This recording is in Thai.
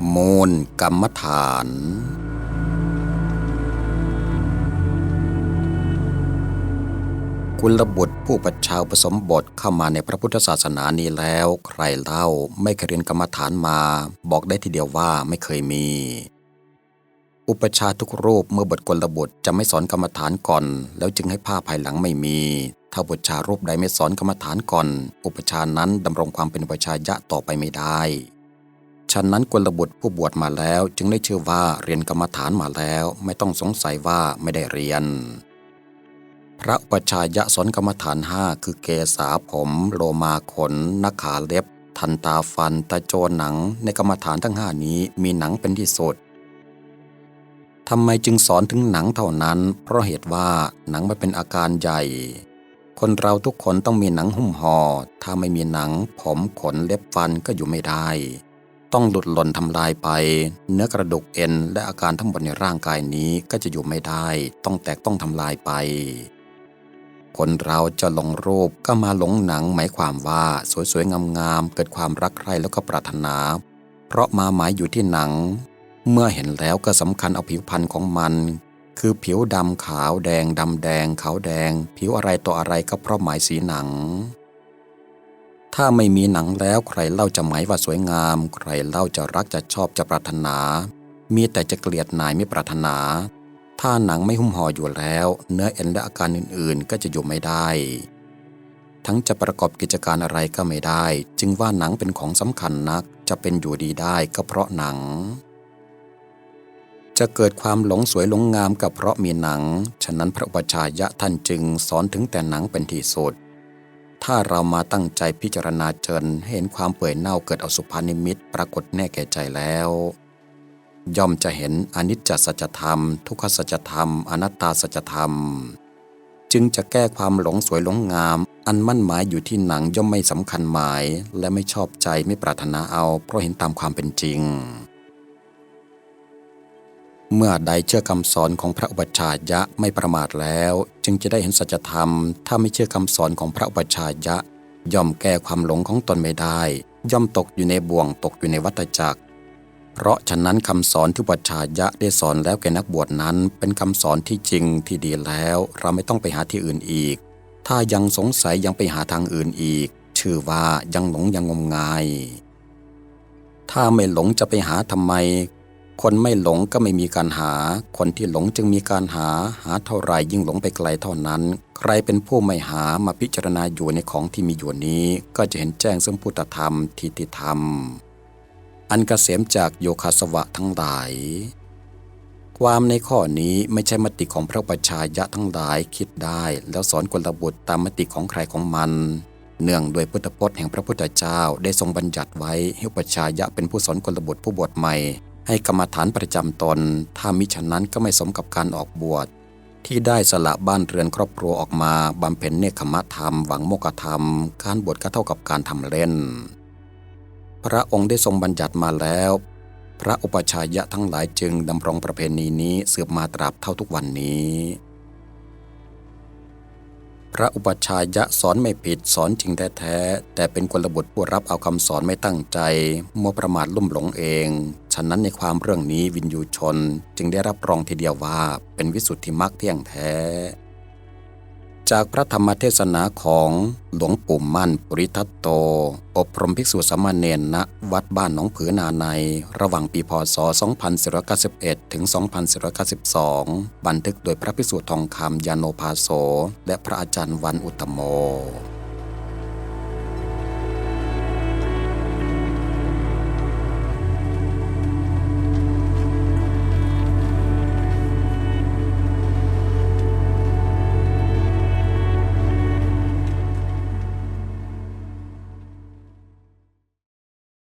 โมูลกรรมฐาน กุลบุตรผู้ประชาอุปสมบทเข้ามาในพระพุทธศาสนานี้แล้ว ใครเล่าไม่เคยเรียนกรรมฐานมา บอกได้ทีเดียวว่าไม่เคยมี อุปชาทุกรูปเมื่อบทกลบุตรจะไม่สอนกรรมฐานก่อน แล้วจึงให้ผ้าภายหลังไม่มีถ้าบุตรชารูปใดไม่สอนกรรมฐานก่อน อุปชานั้นดำรงความเป็นอุปชายะต่อไปไม่ได้ ฉะนั้นกุลบุตรผู้บวชมาแล้ว จึงได้ชื่อว่าเรียนกรรมฐานมาแล้ว ไม่ต้องสงสัยว่าไม่ได้เรียน พระอุปชายะสอนกรรมฐานห้าคือเกษาผม โลมาขนนักขาเล็บ ทันตาฟัน ตะโจหนัง ในกรรมฐานทั้งห้านี้มีหนังเป็นที่สุดทำไมจึงสอนถึงหนังเท่านั้น เพราะเหตุว่าหนังมันเป็นอาการใหญ่ คนเราทุกคนต้องมีหนังหุ้มหอ่อถ้าไม่มีหนัง ผมขนเล็บฟันก็อยู่ไม่ได้ ต้องหลุดหล่นทำลายไป เนื้อกระดูกเอ็นและอาการทั้งหมดในร่างกายนี้ก็จะอยู่ไม่ได้ ต้องแตกต้องทำลายไป คนเราจะหลงรูปก็มาหลงหนังหมายความว่าสวยๆงามๆเกิดความรักใคร่แล้วก็ปรารถนา เพราะมาหมายอยู่ที่หนัง เมื่อเห็นแล้วก็สำคัญเอาผิวพรรณของมัน คือผิวดำขาวแดงดำแดงขาวแดง ผิวอะไรต่ออะไรก็เพราะหมายสีหนัง ถ้าไม่มีหนังแล้วใครเล่าจะหมายว่าสวยงาม ใครเล่าจะรักจะชอบจะปรารถนา มีแต่จะเกลียดนายไม่ปรารถนา ถ้าหนังไม่หุ้มห่ออยู่แล้ว เนื้อเอ็นและอาการอื่นๆ ก็จะอยู่ไม่ได้ ทั้งจะประกอบกิจการอะไรก็ไม่ได้ จึงว่าหนังเป็นของสำคัญนัก จะเป็นอยู่ดีได้ก็เพราะหนัง จะเกิดความหลงสวยหลงงามก็เพราะมีหนัง ฉะนั้นพระอุปชายะท่านจึงสอนถึงแต่หนังเป็นที่สุด ถ้าเรามาตั้งใจพิจารณาเจนเห็นความเปื่อยเน่าเกิดอสุภานิมิตปรากฏแน่แก่ใจแล้ว ย่อมจะเห็นอนิจจสัจธรรม ทุกขสัจธรรม อนัตตาสัจธรรม จึงจะแก้ความหลงสวยหลงงาม อันมั่นหมายอยู่ที่หนังย่อมไม่สำคัญหมาย และไม่ชอบใจไม่ปรารถนาเอา เพราะเห็นตามความเป็นจริง เมื่อใดเชื่อคำสอนของพระอุปัชฌายะไม่ประมาทแล้ว จึงจะได้เห็นสัจธรรม ถ้าไม่เชื่อคำสอนของพระอุปัชฌายะ ย่อมแก้ความหลงของตนไม่ได้ ย่อมตกอยู่ในบ่วงตกอยู่ในวัฏจักร เพราะฉะนั้นคำสอนที่อุปัชฌายะได้สอนแล้วแก่นักบวชนั้น เป็นคำสอนที่จริงที่ดีแล้ว เราไม่ต้องไปหาที่อื่นอีก ถ้ายังสงสัยยังไปหาทางอื่นอีก ชื่อว่ายังหลงยังงมงายถ้าไม่หลงจะไปหาทำไม คนไม่หลงก็ไม่มีการหา คนที่หลงจึงมีการหา หาเท่าไรยิ่งหลงไปไกลเท่านั้น ใครเป็นผู้ไม่หามาพิจารณาอยู่ในของที่มีอยู่นี้ ก็จะเห็นแจ้งซึ่งพุทธธรรมทิฏฐิธรรม อันกเกษมจากโยคาสวะทั้งหลาย ความในข้อนี้ไม่ใช่มติของพระปัญชายะทั้งหลายคิดได้ แล้วสอนกลบุตรตามมติของใครของมัน เนื่องโดวยพุทธพจน์แห่งพระพุทธเจ้าได้ทรงบัญญัติไว้ให้ปัญชายะเป็นผู้สอนกลบุตรผู้บวชใหม่ ให้กรรมฐานประจำตน ถ้ามิฉะนั้นก็ไม่สมกับการออกบวช ที่ได้สละบ้านเรือนครอบครัวออกมาบำเพ็ญเนคขมธรรม หวังโมกขธรรม การบวชก็เท่ากับการทำเล่น พระองค์ได้ทรงบัญญัติมาแล้ว พระอุปชฌายะทั้งหลายจึงดำรงประเพณีนี้สืบมาตราบเท่าทุกวันนี้ พระอุปชฌายะสอนไม่ผิดสอนจริงแท้แต่เป็นกลบุตรผู้รับเอาคำสอนไม่ตั้งใจมัวประมาทลุ่มหลงเอง ฉะนั้นในความเรื่องนี้วินยูชนจึงได้รับรองทีเดียวว่าเป็นวิสุทธิมรรคเที่ยงแท้ จากพระธรรมเทศนาของหลวงปู่มั่นปริทัตโต อบรมภิกษุสามเณรณวัดบ้านหนองผือนาใน ระหว่างปีพศ 2491 ถึง 2492 บันทึกโดยพระภิกษุทองคำยานโนภาโส และพระอาจารย์วันอุตโม